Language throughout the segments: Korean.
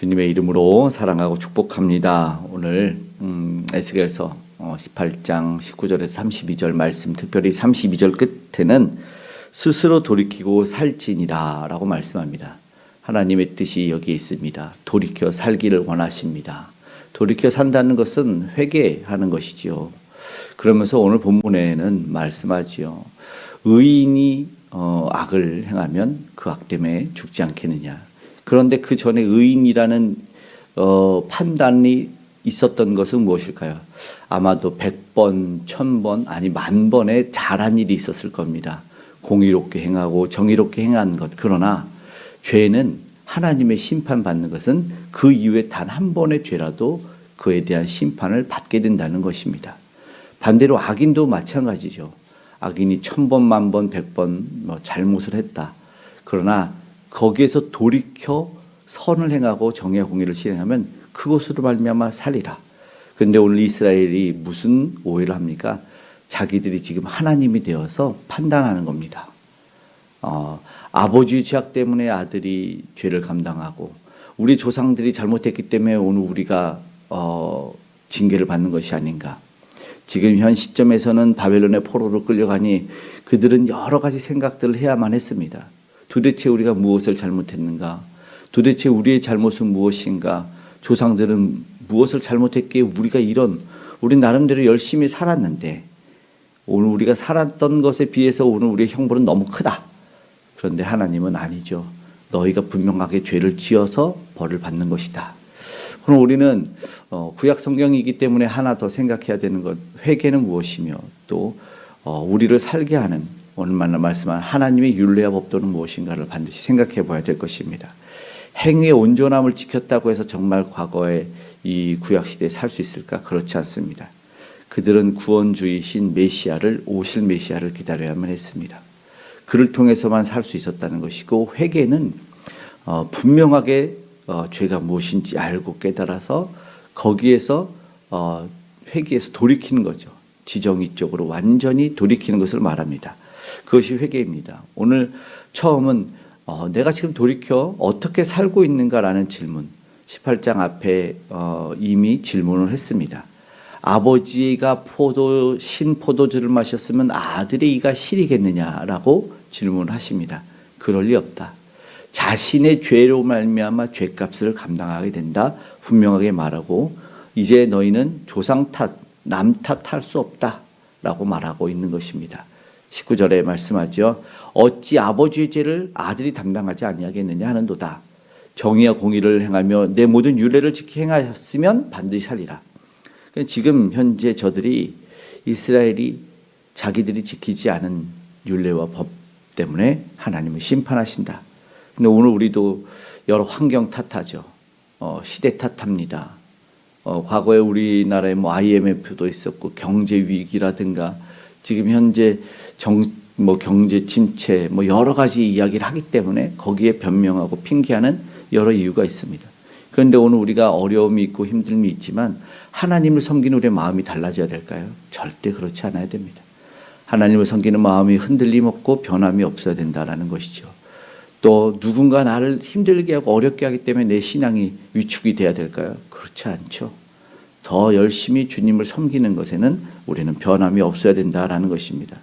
주님의 이름으로 사랑하고 축복합니다. 오늘 음, 에스겔서 어, 18장 19절에서 32절 말씀, 특별히 32절 끝에는 스스로 돌이키고 살지니라라고 말씀합니다. 하나님의 뜻이 여기 있습니다. 돌이켜 살기를 원하십니다. 돌이켜 산다는 것은 회개하는 것이지요. 그러면서 오늘 본문에는 말씀하지요. 의인이 어, 악을 행하면 그 악 때문에 죽지 않겠느냐. 그런데 그 전에 의인이라는 어, 판단이 있었던 것은 무엇일까요? 아마도 100번, 1000번, 아니 만 번의 잘한 일이 있었을 겁니다. 공의롭게 행하고 정의롭게 행한 것. 그러나 죄는 하나님의 심판받는 것은 그 이후에 단 한 번의 죄라도 그에 대한 심판을 받게 된다는 것입니다. 반대로 악인도 마찬가지죠. 악인이 천 번, 만 번, 백번 뭐 잘못을 했다. 그러나 거기에서 돌이켜 선을 행하고 정의 공의를 실행하면 그것으로 말미암아 살리라. 그런데 오늘 이스라엘이 무슨 오해를 합니까? 자기들이 지금 하나님이 되어서 판단하는 겁니다. 어, 아버지의 죄악 때문에 아들이 죄를 감당하고 우리 조상들이 잘못했기 때문에 오늘 우리가 어, 징계를 받는 것이 아닌가. 지금 현 시점에서는 바벨론의 포로로 끌려가니 그들은 여러 가지 생각들을 해야만 했습니다. 도대체 우리가 무엇을 잘못했는가? 도대체 우리의 잘못은 무엇인가? 조상들은 무엇을 잘못했기에 우리가 이런 우리 나름대로 열심히 살았는데 오늘 우리가 살았던 것에 비해서 오늘 우리의 형벌은 너무 크다. 그런데 하나님은 아니죠. 너희가 분명하게 죄를 지어서 벌을 받는 것이다. 그럼 우리는 어, 구약 성경이기 때문에 하나 더 생각해야 되는 것 회개는 무엇이며 또 어, 우리를 살게 하는 오늘만 말씀한 하나님의 윤례와 법도는 무엇인가를 반드시 생각해 봐야 될 것입니다. 행위의 온전함을 지켰다고 해서 정말 과거에 이 구약 시대에 살 수 있을까? 그렇지 않습니다. 그들은 구원주이신 메시아를 오실 메시아를 기다려야만 했습니다. 그를 통해서만 살 수 있었다는 것이고 회개는 어, 분명하게 어, 죄가 무엇인지 알고 깨달아서 거기에서 어, 회개에서 돌이키는 거죠. 지정의 쪽으로 완전히 돌이키는 것을 말합니다. 그것이 회개입니다. 오늘 처음은 어, 내가 지금 돌이켜 어떻게 살고 있는가라는 질문. 18장 앞에 어, 이미 질문을 했습니다. 아버지가 포도 신 포도주를 마셨으면 아들의 이가 실이겠느냐라고 질문을 하십니다. 그럴 리 없다. 자신의 죄로 말미암아 죄값을 감당하게 된다. 분명하게 말하고 이제 너희는 조상 탓, 남 탓할 수 없다라고 말하고 있는 것입니다. 19절에 말씀하죠. 어찌 아버지의 죄를 아들이 담당하지 아니하겠느냐 하는도다. 정의와 공의를 행하며 내 모든 율례를 지키 행하였으면 반드시 살리라. 그러니까 지금 현재 저들이 이스라엘이 자기들이 지키지 않은 율례와 법 때문에 하나님을 심판하신다. 근데 오늘 우리도 여러 환경 탓하죠. 어, 시대 탓합니다. 어, 과거에 우리나라에 뭐 IMF도 있었고 경제 위기라든가 지금 현재 정, 뭐 경제 침체 뭐 여러 가지 이야기를 하기 때문에 거기에 변명하고 핑계하는 여러 이유가 있습니다. 그런데 오늘 우리가 어려움이 있고 힘듦이 있지만 하나님을 섬기는 우리의 마음이 달라져야 될까요? 절대 그렇지 않아야 됩니다. 하나님을 섬기는 마음이 흔들림 없고 변함이 없어야 된다라는 것이죠. 또 누군가 나를 힘들게 하고 어렵게 하기 때문에 내 신앙이 위축이 돼야 될까요? 그렇지 않죠. 더 열심히 주님을 섬기는 것에는 우리는 변함이 없어야 된다라는 것입니다.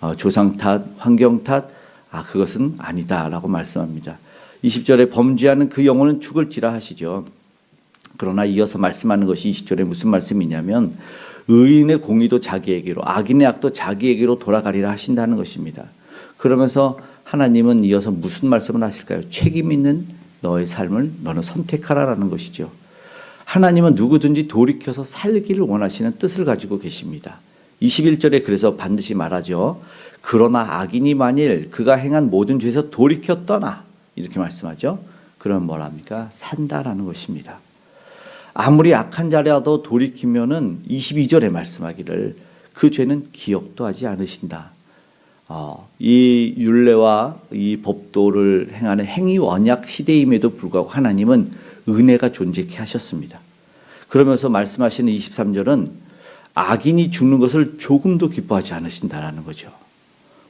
어, 조상 탓, 환경 탓, 아 그것은 아니다라고 말씀합니다. 20절에 범죄하는 그 영혼은 죽을지라 하시죠. 그러나 이어서 말씀하는 것이 20절에 무슨 말씀이냐면 의인의 공의도 자기에게로 악인의 악도 자기에게로 돌아가리라 하신다는 것입니다. 그러면서 하나님은 이어서 무슨 말씀을 하실까요? 책임 있는 너의 삶을 너는 선택하라라는 것이죠. 하나님은 누구든지 돌이켜서 살기를 원하시는 뜻을 가지고 계십니다. 21절에 그래서 반드시 말하죠. 그러나 악인이 만일 그가 행한 모든 죄에서 돌이켜 떠나 이렇게 말씀하죠. 그럼 뭐랍니까? 산다라는 것입니다. 아무리 악한 자라도 돌이키면은 22절에 말씀하기를 그 죄는 기억도 하지 않으신다. 어, 이 율례와 이 법도를 행하는 행위 원약 시대임에도 불구하고 하나님은 은혜가 존재케 하셨습니다. 그러면서 말씀하시는 23절은 악인이 죽는 것을 조금도 기뻐하지 않으신다라는 거죠.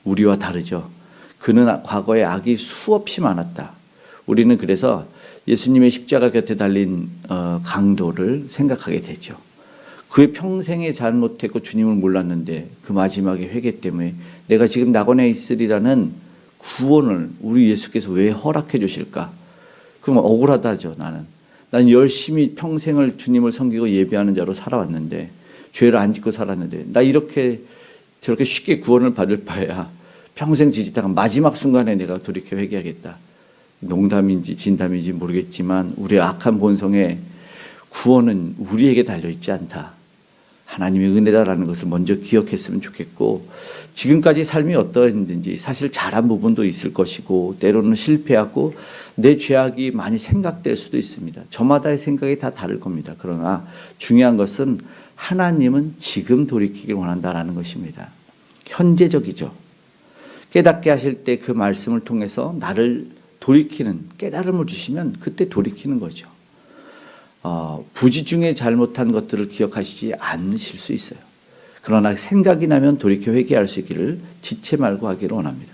우리와 다르죠. 그는 과거에 악이 수없이 많았다. 우리는 그래서 예수님의 십자가 곁에 달린 어, 강도를 생각하게 되죠. 그의 평생에 잘못했고 주님을 몰랐는데 그 마지막에 회개 때문에 내가 지금 낙원에 있으리라는 구원을 우리 예수께서 왜 허락해 주실까? 그럼 억울하다죠, 나는. 난 열심히 평생을 주님을 섬기고 예배하는 자로 살아왔는데 죄를 안 짓고 살았는데 나 이렇게 저렇게 쉽게 구원을 받을 바에야 평생 지지다가 마지막 순간에 내가 돌이켜 회개하겠다. 농담인지 진담인지 모르겠지만 우리의 악한 본성에 구원은 우리에게 달려 있지 않다. 하나님의 은혜라는 것을 먼저 기억했으면 좋겠고 지금까지 삶이 어떠했는지 사실 잘한 부분도 있을 것이고 때로는 실패하고 내 죄악이 많이 생각될 수도 있습니다. 저마다의 생각이 다 다를 겁니다. 그러나 중요한 것은 하나님은 지금 돌이키길 원한다라는 것입니다. 현재적이죠. 깨닫게 하실 때 그 말씀을 통해서 나를 돌이키는 깨달음을 주시면 그때 돌이키는 거죠. 어, 부지 중에 잘못한 것들을 기억하시지 않으실 수 있어요. 그러나 생각이 나면 돌이켜 회개할 수 있기를 지체 말고 하기를 원합니다.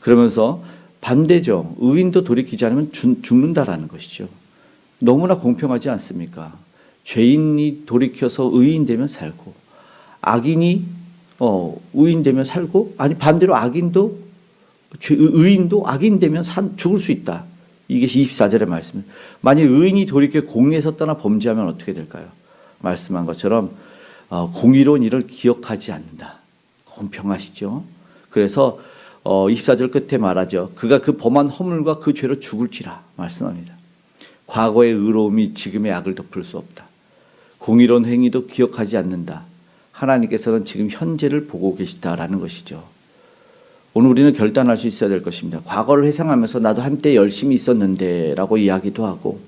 그러면서 반대죠. 의인도 돌이키지 않으면 죽- 죽는다라는 것이죠. 너무나 공평하지 않습니까? 죄인이 돌이켜서 의인 되면 살고 악인이 어, 의인 되면 살고 아니 반대로 악인도 죄- 의인도 악인 되면 산, 죽을 수 있다. 이게 24절의 말씀. 만일 의인이 돌이켜 공의에 섰다나 범죄하면 어떻게 될까요? 말씀한 것처럼 어, 공의로운 일을 기억하지 않는다. 공평하시죠? 그래서 어, 24절 끝에 말하죠. 그가 그 범한 허물과 그 죄로 죽을지라 말씀합니다. 과거의 의로움이 지금의 악을 덮을 수 없다. 공의로운 행위도 기억하지 않는다. 하나님께서는 지금 현재를 보고 계시다라는 것이죠. 오늘 우리는 결단할 수 있어야 될 것입니다. 과거를 회상하면서 나도 한때 열심히 있었는데 라고 이야기도 하고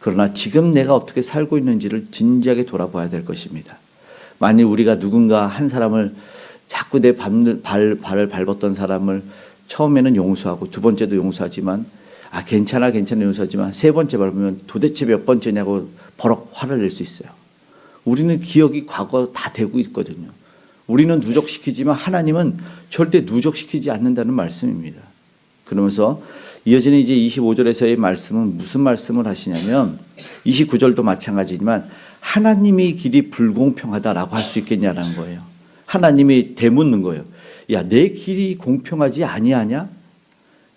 그러나 지금 내가 어떻게 살고 있는지를 진지하게 돌아봐야 될 것입니다. 만일 우리가 누군가 한 사람을 자꾸 내 발, 발, 발을 밟았던 사람을 처음에는 용서하고 두 번째도 용서하지만 아 괜찮아 괜찮아 용서하지만 세 번째 밟으면 도대체 몇 번째냐고 버럭 화를 낼 수 있어요. 우리는 기억이 과거 다 되고 있거든요. 우리는 누적시키지만 하나님은 절대 누적시키지 않는다는 말씀입니다. 그러면서 이어지는 이제 25절에서의 말씀은 무슨 말씀을 하시냐면 29절도 마찬가지지만 하나님의 길이 불공평하다라고 할 수 있겠냐라는 거예요. 하나님이 되묻는 거예요. 야, 내 길이 공평하지 아니하냐?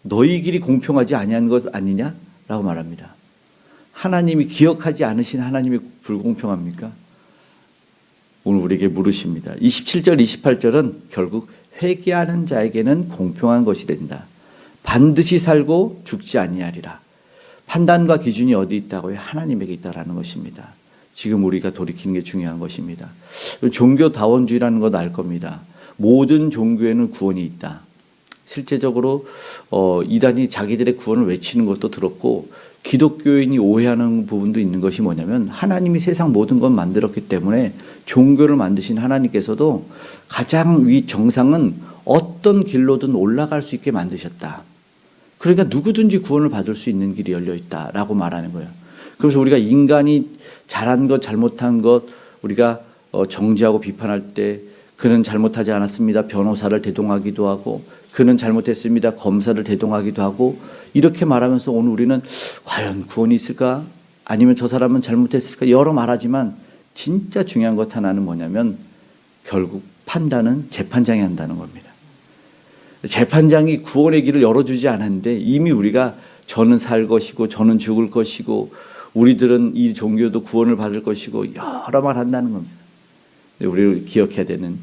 너희 길이 공평하지 아니한 것 아니냐 라고 말합니다. 하나님이 기억하지 않으신 하나님이 불공평합니까? 오늘 우리에게 물으십니다. 27절, 28절은 결국 회개하는 자에게는 공평한 것이 된다. 반드시 살고 죽지 아니하리라. 판단과 기준이 어디 있다고요? 하나님에게 있다라는 것입니다. 지금 우리가 돌이키는 게 중요한 것입니다. 종교 다원주의라는 것 알 겁니다. 모든 종교에는 구원이 있다. 실제적으로 어, 이단이 자기들의 구원을 외치는 것도 들었고 기독교인이 오해하는 부분도 있는 것이 뭐냐면 하나님이 세상 모든 것 만들었기 때문에 종교를 만드신 하나님께서도 가장 위 정상은 어떤 길로든 올라갈 수 있게 만드셨다. 그러니까 누구든지 구원을 받을 수 있는 길이 열려 있다라고 말하는 거예요. 그래서 우리가 인간이 잘한 것, 잘못한 것 우리가 어, 정지하고 비판할 때 그는 잘못하지 않았습니다. 변호사를 대동하기도 하고 그는 잘못했습니다. 검사를 대동하기도 하고 이렇게 말하면서 오늘 우리는 과연 구원이 있을까? 아니면 저 사람은 잘못했을까? 여러 말하지만 진짜 중요한 것 하나는 뭐냐면 결국 판단은 재판장이 한다는 겁니다. 재판장이 구원의 길을 열어주지 않았는데 이미 우리가 저는 살 것이고 저는 죽을 것이고 우리들은 이 종교도 구원을 받을 것이고 여러 말 한다는 겁니다. 우리를 기억해야 되는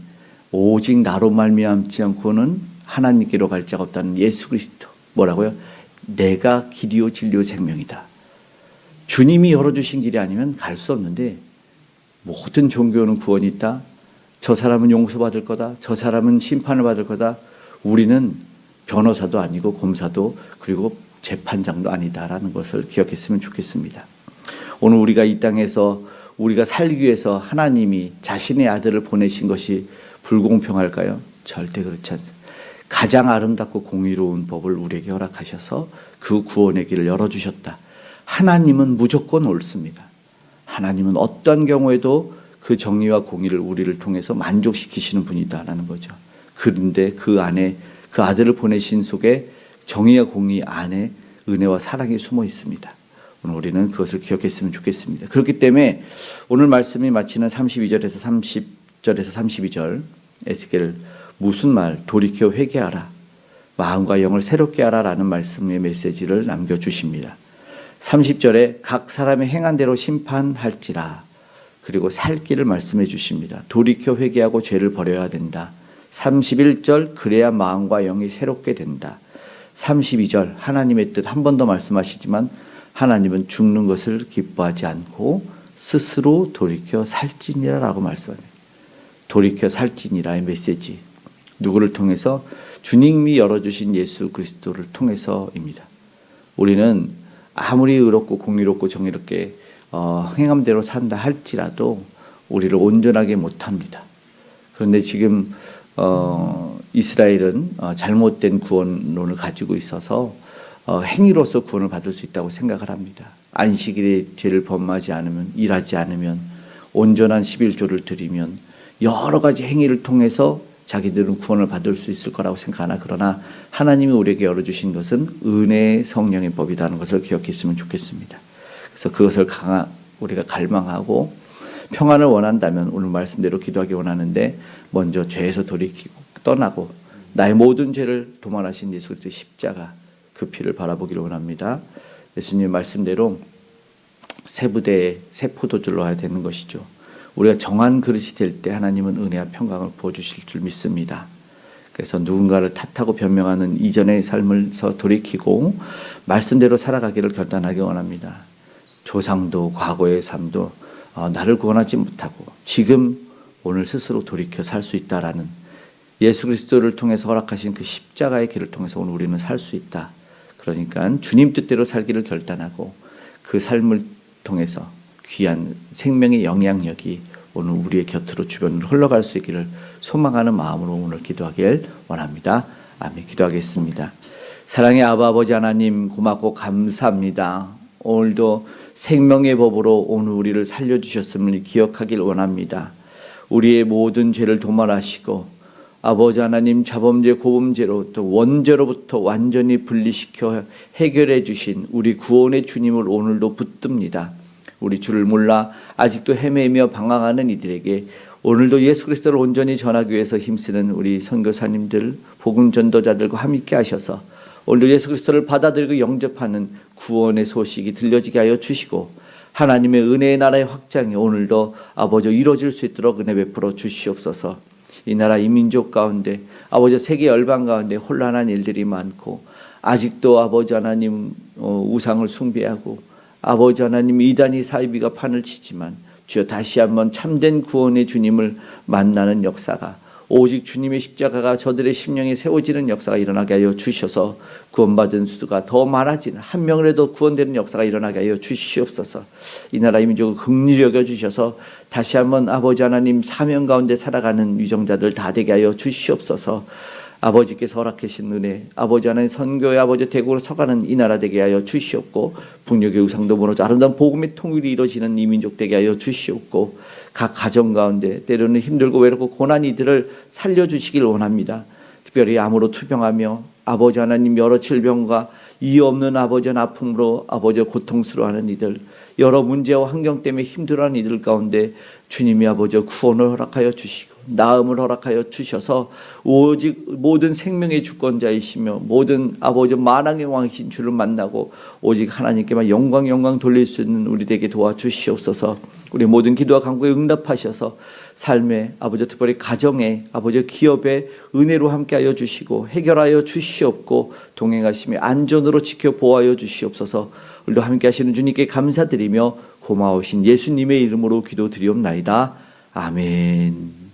오직 나로 말미암지 않고는 하나님께로 갈 자가 없다는 예수 그리스도 뭐라고요? 내가 길이요 진리요 생명이다. 주님이 열어주신 길이 아니면 갈 수 없는데 모든 종교는 구원이 있다. 저 사람은 용서받을 거다. 저 사람은 심판을 받을 거다. 우리는 변호사도 아니고 검사도 그리고 재판장도 아니다라는 것을 기억했으면 좋겠습니다. 오늘 우리가 이 땅에서 우리가 살기 위해서 하나님이 자신의 아들을 보내신 것이 불공평할까요? 절대 그렇지 않습니다. 가장 아름답고 공의로운 법을 우리에게 허락하셔서 그 구원의 길을 열어주셨다. 하나님은 무조건 옳습니다. 하나님은 어떤 경우에도 그 정의와 공의를 우리를 통해서 만족시키시는 분이다라는 거죠. 그런데 그 안에 그 아들을 보내신 속에 정의와 공의 안에 은혜와 사랑이 숨어 있습니다. 오늘 우리는 그것을 기억했으면 좋겠습니다. 그렇기 때문에 오늘 말씀이 마치는 32절에서 30절에서 32절 에스겔 무슨 말 돌이켜 회개하라 마음과 영을 새롭게 하라라는 말씀의 메시지를 남겨 주십니다. 30절에 각 사람의 행한 대로 심판할지라 그리고 살 길을 말씀해 주십니다. 돌이켜 회개하고 죄를 버려야 된다. 31절 그래야 마음과 영이 새롭게 된다. 32절 하나님의 뜻 한 번 더 말씀하시지만 하나님은 죽는 것을 기뻐하지 않고 스스로 돌이켜 살지니라라고 말씀합니다. 돌이켜 살지니라의 메시지. 누구를 통해서 주님이 열어주신 예수 그리스도를 통해서입니다. 우리는 아무리 의롭고 공의롭고 정의롭게 어, 행함대로 산다 할지라도 우리를 온전하게 못합니다. 그런데 지금 어, 이스라엘은 어, 잘못된 구원론을 가지고 있어서 어, 행위로서 구원을 받을 수 있다고 생각을 합니다. 안식일에 죄를 범하지 않으면 일하지 않으면 온전한 11조를 드리면 여러 가지 행위를 통해서 자기들은 구원을 받을 수 있을 거라고 생각하나 그러나 하나님이 우리에게 열어주신 것은 은혜의 성령의 법이라는 것을 기억했으면 좋겠습니다. 그래서 그것을 강하, 우리가 갈망하고 평안을 원한다면 오늘 말씀대로 기도하기 원하는데 먼저 죄에서 돌이키고 떠나고 나의 모든 죄를 도말하신 예수 그리스도의 십자가 그 피를 바라보기를 원합니다. 예수님 말씀대로 새 부대에 새 포도주로 해야 되는 것이죠. 우리가 정한 그릇이 될 때 하나님은 은혜와 평강을 부어 주실 줄 믿습니다. 그래서 누군가를 탓하고 변명하는 이전의 삶을서 돌이키고 말씀대로 살아가기를 결단하기 원합니다. 조상도 과거의 삶도 어, 나를 구원하지 못하고 지금 오늘 스스로 돌이켜 살 수 있다라는 예수 그리스도를 통해서 허락하신 그 십자가의 길을 통해서 오늘 우리는 살 수 있다. 그러니까 주님 뜻대로 살기를 결단하고 그 삶을 통해서 귀한 생명의 영향력이 오늘 우리의 곁으로 주변으로 흘러갈 수 있기를 소망하는 마음으로 오늘 기도하길 원합니다. 아멘. 기도하겠습니다. 사랑의 아버지 하나님 고맙고 감사합니다. 오늘도 생명의 법으로 오늘 우리를 살려 주셨음을 기억하길 원합니다. 우리의 모든 죄를 도말하시고 아버지 하나님 자범죄 고범죄로 또 원죄로부터 완전히 분리시켜 해결해 주신 우리 구원의 주님을 오늘도 붙듭니다. 우리 주를 몰라 아직도 헤매며 방황하는 이들에게 오늘도 예수 그리스도를 온전히 전하기 위해서 힘쓰는 우리 선교사님들 복음 전도자들과 함께 하셔서 오늘도 예수 그리스도를 받아들이고 영접하는 구원의 소식이 들려지게 하여 주시고 하나님의 은혜의 나라의 확장이 오늘도 아버지 이루어질 수 있도록 은혜 베풀어 주시옵소서. 이 나라 이 민족 가운데 아버지 세계 열방 가운데 혼란한 일들이 많고 아직도 아버지 하나님 어, 우상을 숭배하고 아버지 하나님 이단이 사이비가 판을 치지만 주여 다시 한번 참된 구원의 주님을 만나는 역사가 오직 주님의 십자가가 저들의 심령에 세워지는 역사가 일어나게 하여 주셔서 구원받은 수가 더 많아지는 한 명이라도 구원되는 역사가 일어나게 하여 주시옵소서. 이 나라 의 민족을 극률히 여겨 주셔서 다시 한번 아버지 하나님 사명 가운데 살아가는 유정자들 다 되게 하여 주시옵소서. 아버지께서 허락하신 은혜, 아버지 하나님 선교의 아버지 대국으로 서가는 이 나라 되게 하여 주시옵고 북녘의 우상도 무너져 아름다운 복음의 통일이 이루어지는 이 민족 되게 하여 주시옵고 각 가정 가운데 때로는 힘들고 외롭고 고난 이들을 살려주시길 원합니다. 특별히 암으로 투병하며 아버지 하나님 여러 질병과 이유 없는 아버지 아픔으로 아버지 고통스러워하는 이들 여러 문제와 환경 때문에 힘들어하는 이들 가운데 주님이 아버지 구원을 허락하여 주시고 나음을 허락하여 주셔서 오직 모든 생명의 주권자이시며 모든 아버지 만왕의 왕이신 주를 만나고 오직 하나님께만 영광 영광 돌릴 수 있는 우리에게 도와주시옵소서. 우리 모든 기도와 간구에 응답하셔서 삶의 아버지 특별히 가정에 아버지 기업에 은혜로 함께하여 주시고 해결하여 주시옵고 동행하시며 안전으로 지켜 보호하여 주시옵소서. 우리도 함께하시는 주님께 감사드리며 고마우신 예수님의 이름으로 기도드리옵나이다. 아멘.